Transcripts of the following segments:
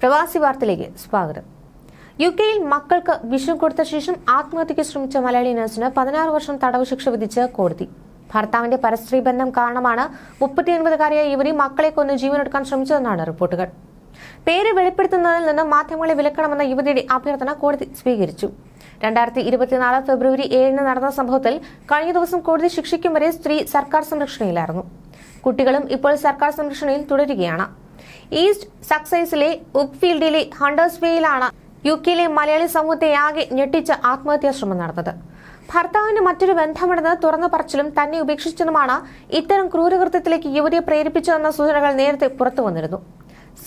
പ്രവാസി വാർത്തയിലേക്ക് സ്വാഗതം. യു കെയിൽ മക്കൾക്ക് വിഷം കൊടുത്ത ശേഷം ആത്മഹത്യയ്ക്ക് ശ്രമിച്ച മലയാളി നഴ്സിന് പതിനാറ് വർഷം തടവ് ശിക്ഷ വിധിച്ച് കോടതി. ഭർത്താവിന്റെ പരസ്ത്രീ ബന്ധം കാരണമാണ് മുപ്പത്തിയൊൻപതുകാരിയായ യുവതി മക്കളെ കൊന്ന് ജീവനെടുക്കാൻ ശ്രമിച്ചതെന്നാണ് റിപ്പോർട്ടുകൾ. പേര് വെളിപ്പെടുത്തുന്നതിൽ നിന്ന് മാധ്യമങ്ങളെ വിലക്കണമെന്ന യുവതിയുടെ അഭ്യർത്ഥന കോടതി സ്വീകരിച്ചു. രണ്ടായിരത്തി ഇരുപത്തിനാല് ഫെബ്രുവരി ഏഴിന് നടന്ന സംഭവത്തിൽ കഴിഞ്ഞ ദിവസം കോടതി ശിക്ഷിക്കും വരെ സ്ത്രീ സർക്കാർ സംരക്ഷണയിലായിരുന്നു. കുട്ടികളും ഇപ്പോൾ സർക്കാർ സംരക്ഷണയിൽ തുടരുകയാണ്. ഈസ്റ്റ് സക്സൈസിലെ ഉപ്ഫീൽഡിലെ ഹണ്ടേഴ്സ്വേയിലാണ് യു കെയിലെ മലയാളി സമൂഹത്തെ ആകെ ഞെട്ടിച്ച് ആത്മഹത്യാ ശ്രമം നടന്നത്. ഭർത്താവിന് മറ്റൊരു ബന്ധമുണ്ടെന്ന് തുറന്ന പറച്ചിലും തന്നെ ഉപേക്ഷിച്ചതുമാണ് ഇത്തരം ക്രൂരകൃത്യത്തിലേക്ക് യുവതിയെ പ്രേരിപ്പിച്ചതെന്ന സൂചനകൾ നേരത്തെ പുറത്തു വന്നിരുന്നു.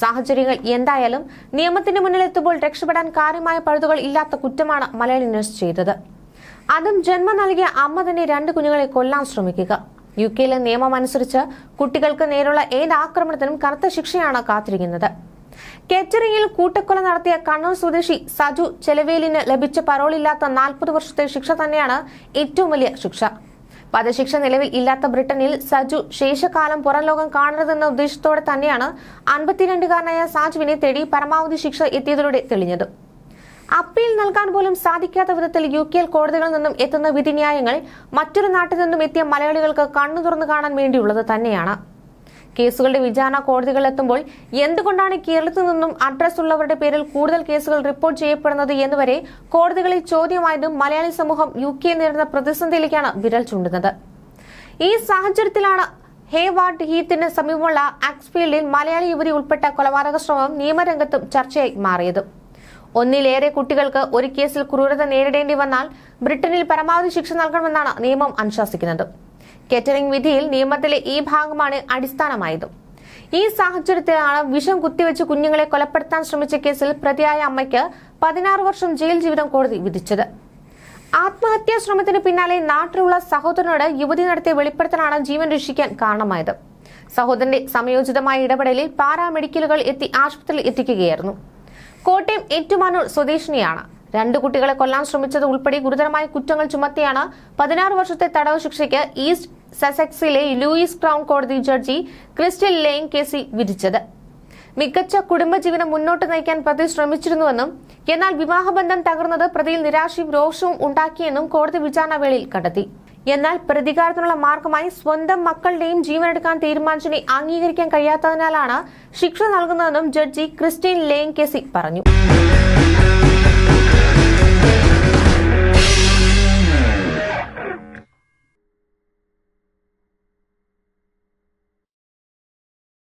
സാഹചര്യങ്ങൾ എന്തായാലും നിയമത്തിന് മുന്നിലെത്തുമ്പോൾ രക്ഷപ്പെടാൻ കാര്യമായ പഴുതുകൾ ഇല്ലാത്ത കുറ്റമാണ് മലയാളി നഴ്സ് ചെയ്തത്. അതും ജന്മം നൽകിയ അമ്മ തന്നെ രണ്ട് കുഞ്ഞുങ്ങളെ കൊല്ലാൻ ശ്രമിക്കുക. യു കെയിലെ നിയമം അനുസരിച്ച് കുട്ടികൾക്ക് നേരെയുള്ള ഏത് ആക്രമണത്തിനും കറുത്ത ശിക്ഷയാണ് കാത്തിരിക്കുന്നത്. കേറ്ററിംഗിൽ കൂട്ടക്കൊല നടത്തിയ കണ്ണൂർ സ്വദേശി സജു ചെലവേലിന് ലഭിച്ച പരോളില്ലാത്ത നാൽപ്പത് വർഷത്തെ ശിക്ഷ തന്നെയാണ് ഏറ്റവും വലിയ ശിക്ഷ. വധശിക്ഷ നിലവിൽ ഇല്ലാത്ത ബ്രിട്ടനിൽ സജു ശേഷകാലം പുറം ലോകം കാണരുതെന്ന ഉദ്ദേശത്തോടെ തന്നെയാണ് അൻപത്തിരണ്ടുകാരനായ സാജുവിനെ തേടി പരമാവധി ശിക്ഷ എത്തിയതിലൂടെ തെളിഞ്ഞത്. അപ്പീൽ നൽകാൻ പോലും സാധിക്കാത്ത വിധത്തിൽ യു കെയിൽ കോടതികളിൽ നിന്നും എത്തുന്ന വിധിന്യായങ്ങൾ മറ്റൊരു നാട്ടിൽ നിന്നും എത്തിയ മലയാളികൾക്ക് കണ്ണു തുറന്നു കാണാൻ വേണ്ടിയുള്ളത് തന്നെയാണ്. കേസുകളുടെ വിചാരണ കോടതികളിൽ എത്തുമ്പോൾ എന്തുകൊണ്ടാണ് കേരളത്തിൽ നിന്നും അഡ്രസ് ഉള്ളവരുടെ പേരിൽ കൂടുതൽ കേസുകൾ റിപ്പോർട്ട് ചെയ്യപ്പെടുന്നത് എന്നുവരെ കോടതികളിൽ ചോദ്യമായതും മലയാളി സമൂഹം യു കെ നേരിടുന്ന പ്രതിസന്ധിയിലേക്കാണ് വിരൽ ചൂണ്ടുന്നത്. ഈ സാഹചര്യത്തിലാണ് ഹേവാർഡ് ഹീത്തിന് സമീപമുള്ള ആക്സ്ഫീൽഡിൽ മലയാളി യുവതി ഉൾപ്പെട്ട കൊലപാതക ശ്രമം നിയമരംഗത്തും ചർച്ചയായി മാറിയത്. ഒന്നിലേറെ കുട്ടികൾക്ക് ഒരു കേസിൽ ക്രൂരത നേരിടേണ്ടി വന്നാൽ ബ്രിട്ടനിൽ പരമാവധി ശിക്ഷ നൽകണമെന്നാണ് നിയമം അനുശാസിക്കുന്നത്. കെറ്ററിംഗ് വിധിയിൽ നിയമത്തിലെ ഈ ഭാഗമാണ് അടിസ്ഥാനമായത്. ഈ സാഹചര്യത്തിലാണ് വിഷം കുത്തിവെച്ച് കുഞ്ഞുങ്ങളെ കൊലപ്പെടുത്താൻ ശ്രമിച്ച കേസിൽ പ്രതിയായ അമ്മയ്ക്ക് പതിനാറ് വർഷം ജയിൽ ജീവിതം കോടതി വിധിച്ചത്. ആത്മഹത്യാ ശ്രമത്തിന് പിന്നാലെ നാട്ടിലുള്ള സഹോദരനോട് യുവതി നടത്തിയ വെളിപ്പെടുത്തലാണ് ജീവൻ രക്ഷിക്കാൻ കാരണമായത്. സഹോദരന്റെ സമയോചിതമായ ഇടപെടലിൽ പാരാമെഡിക്കലുകൾ എത്തി ആശുപത്രിയിൽ എത്തിക്കുകയായിരുന്നു. കോട്ടയം ഏറ്റുമാനൂർ സ്വദേശിനിയാണ്. രണ്ട് കുട്ടികളെ കൊല്ലാൻ ശ്രമിച്ചത് ഉൾപ്പെടെ ഗുരുതരമായ കുറ്റങ്ങൾ ചുമത്തിയാണ് പതിനാറ് വർഷത്തെ തടവ് ശിക്ഷയ്ക്ക് ഈസ്റ്റ് സസെക്സിലെ ലൂയിസ് ക്രൗൺ കോടതി ജഡ്ജി ക്രിസ്റ്റൽ ലെയിൻ കേസിൽ വിധിച്ചത്. മികച്ച കുടുംബജീവനം മുന്നോട്ട് നയിക്കാൻ പ്രതി ശ്രമിച്ചിരുന്നുവെന്നും എന്നാൽ വിവാഹബന്ധം തകർന്നത് പ്രതിയിൽ നിരാശയും രോഷവും ഉണ്ടാക്കിയെന്നും കോടതി വിചാരണ വേളയിൽ കണ്ടെത്തി. എന്നാൽ പ്രതികാരത്തിനുള്ള മാർഗമായി സ്വന്തം മക്കളുടെയും ജീവനെടുക്കാൻ തീരുമാനിച്ചതിനെ അംഗീകരിക്കാൻ കഴിയാത്തതിനാലാണ് ശിക്ഷ നൽകുന്നതെന്നും ജഡ്ജി ക്രിസ്റ്റീൻ ലേങ്കെസി കേസി പറഞ്ഞു.